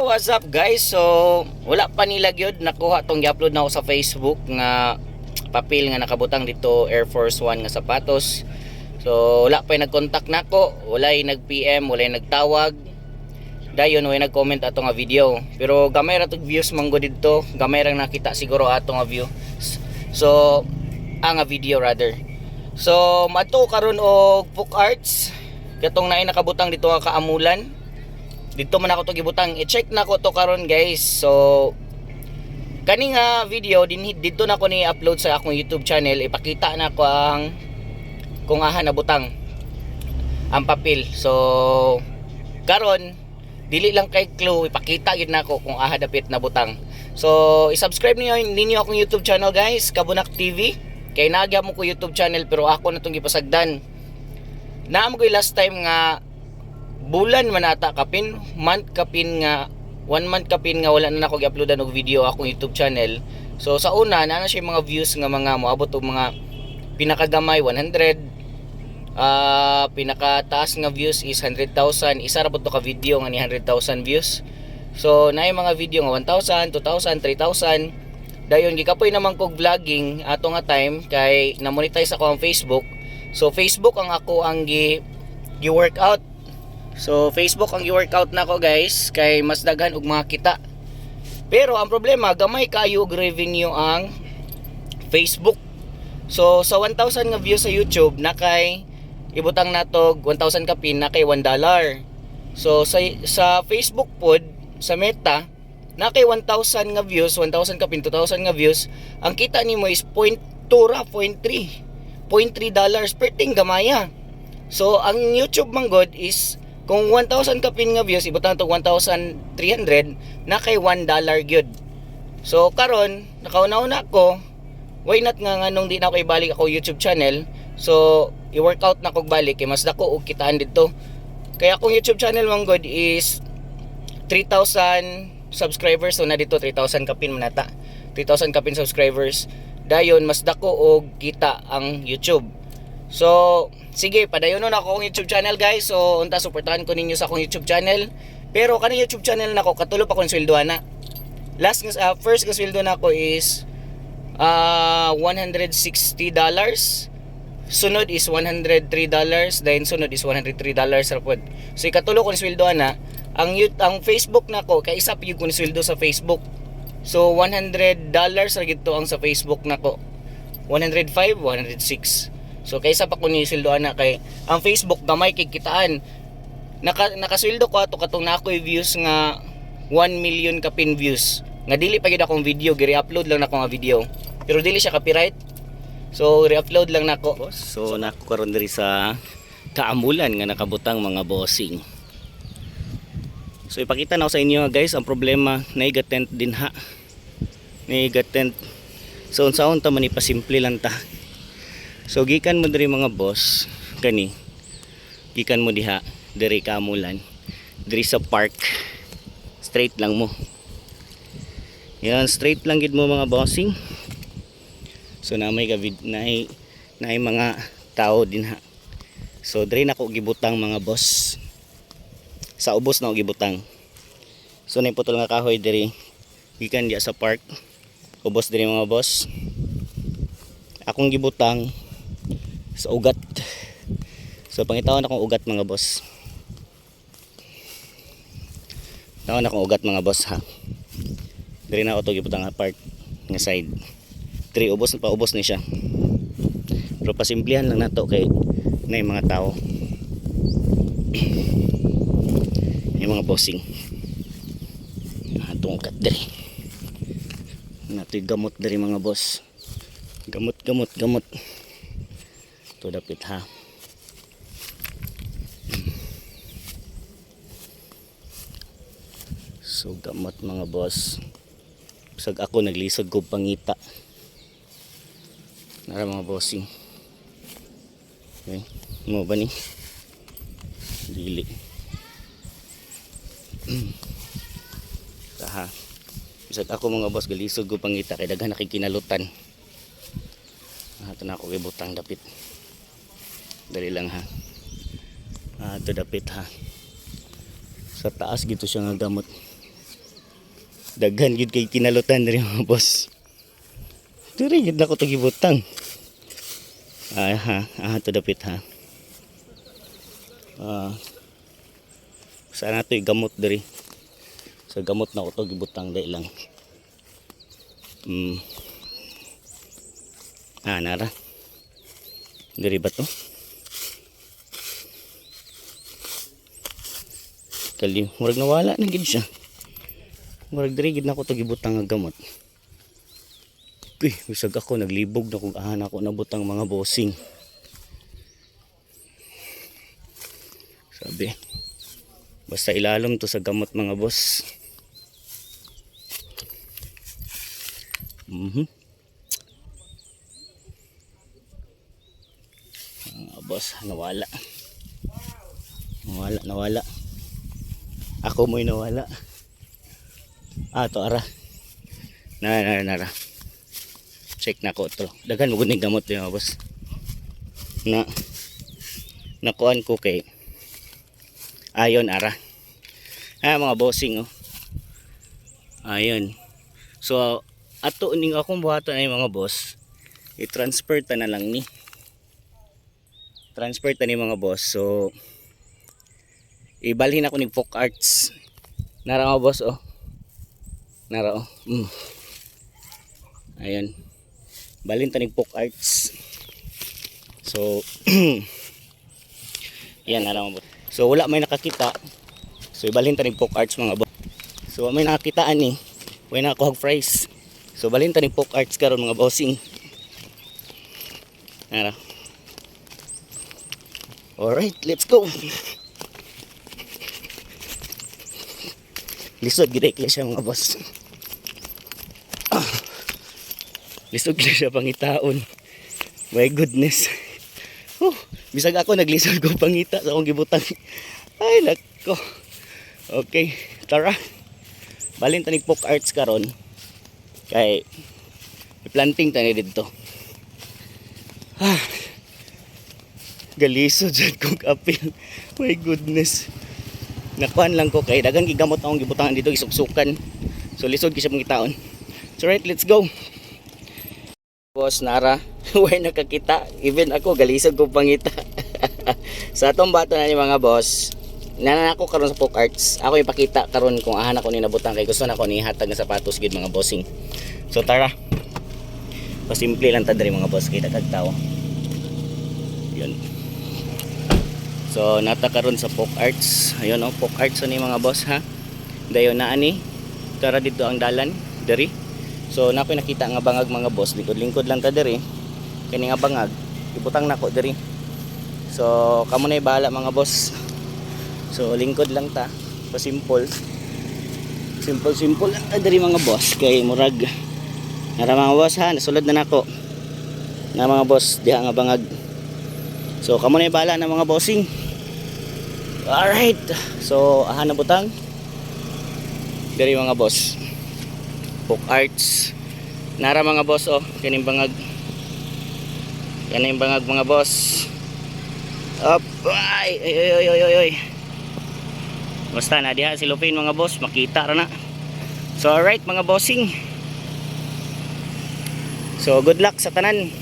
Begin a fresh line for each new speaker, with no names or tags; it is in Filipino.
what's up guys? So, wala pa nila gyud nakuha tong i-upload na ako sa Facebook nga papel nga nakabutang dito Air Force One nga sapatos. So, wala pa nag-contact nako, wala nag-PM, wala nagtawag. Dayon way nag-comment ato nga video. Pero gamay ra tog views manggo didto, gamay ra nakita siguro ato nga view. So, ang nga video rather. So, mato karon og book arts. Katong naay nakabutang dito nga kaamulan dito man ako to gibutang. I-check na ko to karon guys. So kani nga video din dito na ko ni upload sa akong YouTube channel. Ipakita na ko ang kung aha na butang. Ang papel. So karon dili lang kay clue ipakita gid nako kung aha dapit na butang. So i-subscribe niyo ninyo akong YouTube channel guys. Kabunak TV kay nagya mo ko YouTube channel pero ako na tong gipasagdan. Naam ko last time nga bulan man ata kapin month kapin nga one month kapin nga wala na nako gi-uploadan og video akong YouTube channel. So sa una na na siya mga views nga mga moabot og mga pinakagamay 100 ah pinakataas nga views is 100,000 isa ra to ka video nga ni 100,000 views. So naay mga video nga 1,000 2,000 3,000 dayon gikapoy naman kog vlogging ato nga time kay na-monetize ako ang Facebook. So Facebook ang ako ang gi gi-workout So Facebook ang i-workout na ko guys kay mas daghan og mga kita. Pero ang problema gamay kayo og revenue ang Facebook. So sa 1,000 nga views sa YouTube na kay ibutang natog 1,000 kapin na kay 1 dollar. So sa sa Facebook pod sa Meta na kay 1,000 nga views, 1,000 kapin, 2,000 nga views, ang kita nimo is 0.2 ra, 0.3. 0.3 dollars per ting gamaya. So ang YouTube manggod is kung 1,000 kapin nga views, ibutang to 1,300 na kay 1 dollar gyud. So karon nakauna-una ko, why not nga nganong di na ako ibalik ako YouTube channel. So i-workout na kog balik kay mas dako og kitaan dito. Kaya akong YouTube channel man god is 3,000 subscribers so na dito 3,000 kapin manata. 3,000 kapin subscribers. Dayon mas dako og kita ang YouTube. So, sige, padayon na ako akong YouTube channel guys. So, unta suportahan ko ninyo sa akong YouTube channel. Pero kanang YouTube channel nako katulo pa kong sweldo na. Last uh, first nga sweldo nako is uh, 160 dollars. Sunod is 103 dollars, then sunod is 103 dollars ra pod. So ikatulo ko ni sweldo na. Ang ang Facebook nako kay isa ko ni sweldo sa Facebook. So 100 dollars ra gito ang sa Facebook nako. 105, 106. So kaysa pa ko ni sweldo ana kay ang Facebook gamay kay kitaan. Naka nakasweldo ko ato katong na ako'y views nga 1 million ka pin views. Nga dili pa gid akong video, giri-upload lang nako nga video. Pero dili siya copyright. So re-upload lang nako. So nako karon diri sa kaamulan nga nakabutang mga bossing. So ipakita na ko sa inyo guys ang problema naiga tent din ha. Naiga tent. So unsaon ta man ipasimple lang ta. So gikan mo diri mga boss kani. Gikan mo diha diri kaamulan. Diri sa park. Straight lang mo. Yan straight lang gid mo mga bossing. So na may gavid na na mga tao din ha. So diri na ko gibutang mga boss. Sa ubos na ko gibutang. So na putol nga kahoy diri gikan diya sa park. Ubos diri mga boss. Akong gibutang sa ugat. So pangitawan akong ugat mga boss. Tawon akong ugat mga boss ha. Diri na ako to gibutang nga park nga side. Diri ubos na pa ubos ni siya. Pero pasimplihan lang nato kay na yung mga tao. yung mga bossing. Atong ugat diri. Natoy gamot diri mga boss. Gamot gamot gamot. To dapit ha. So gamot mga boss. Sag ako naglisod ko pangita. Nara mga bossing. Okay. Mo ba ni? Dili. Taha. Bisag ako mga boss galisod ko pangita kay daghan nakikinalutan. Ah, ito na ako ibutang dapit. Dali lang ha. Ah, ito dapit ha. Sa taas gito siya nga gamot. Daghan gid kay kinalutan diri mga boss. Diri gid na ko to gibutang. Ah, ha, ah, to dapit ha. Ah. sana to gamot diri. Sa gamot na ko to gibutang dai lang. Hmm. Ah, nara. Diri ba to? Kali, murag nawala na gid siya. Murag diri gid na ko to gibutang nga gamot. Uy, bisag ako naglibog na kung ahan ako nabutang mga bossing. Sabi, basta ilalom to sa gamot mga boss. Mhm. Mga boss, nawala. Nawala, nawala. Ako mo'y nawala. Ah, to ara. Nara, nara, nara. Check na ko to. Daghan mo guning gamot yung boss. Na nakuan ko kay ayon ara. Ah, mga bossing oh. Ayun. So, ato ning akong buhaton ay mga boss. I-transfer ta na lang ni. Transfer ta ni mga boss. So, ibalhin ako ning folk arts. Nara mga boss oh. Nara oh. Mm. Ayun. Balhin ta ning folk arts. So, yan nara mga boss. So, wala may nakakita. So, ibalhin ta ning folk arts mga boss. So, may nakakitaan ni. Way na ako hog fries. So, balhin ta ning folk arts karon mga bossing. Nara. Alright, let's go. Lisod gid kay siya mga boss. Lisod gid siya pangitaon. My goodness. Oh, bisag ako naglisod ko pangita sa akong gibutang. Ay nako. Okay, tara. Balin tanig folk arts karon. Kay i-planting tani dito. Ah. Galisod jud kong apil. My goodness nakuan lang ko kay dagang gigamot akong gibutangan dito isuksukan. So lisod kisya mong itaon. So right let's go. Boss nara. Way nakakita? Even ako galisod ko pangita. Sa atong bato na ni mga boss nanan ako karon sa folk arts. Ako ipakita karon kung ahan ako ni nabutang kay gusto na ako ni hatag sapatos gid mga bossing. So tara. Pasimple lang ta diri mga boss kay dagag tao. Yun So nata karon sa folk arts. Ayun oh, folk arts ni mga boss ha. Dayon na ani. Tara dito ang dalan diri. So na ko nakita nga bangag mga boss likod-lingkod lang ta diri. Kani nga bangag ibutang nako diri. So kamo na bahala mga boss. So lingkod lang ta. Pa simple. Simple simple lang ta diri mga boss kay murag Nara mga boss ha, nasulod na nako. Na mga boss diha nga bangag. So kamo na bala ng mga bossing. Alright. So ahan na butang. Diri mga boss. Folk arts. Nara mga boss oh, kaning bangag. Yan yung bangag mga boss. Up. Ay, ay, ay, ay, ay, ay. Basta na diha si Lupin mga boss, makita ra na. So alright mga bossing. So good luck sa tanan.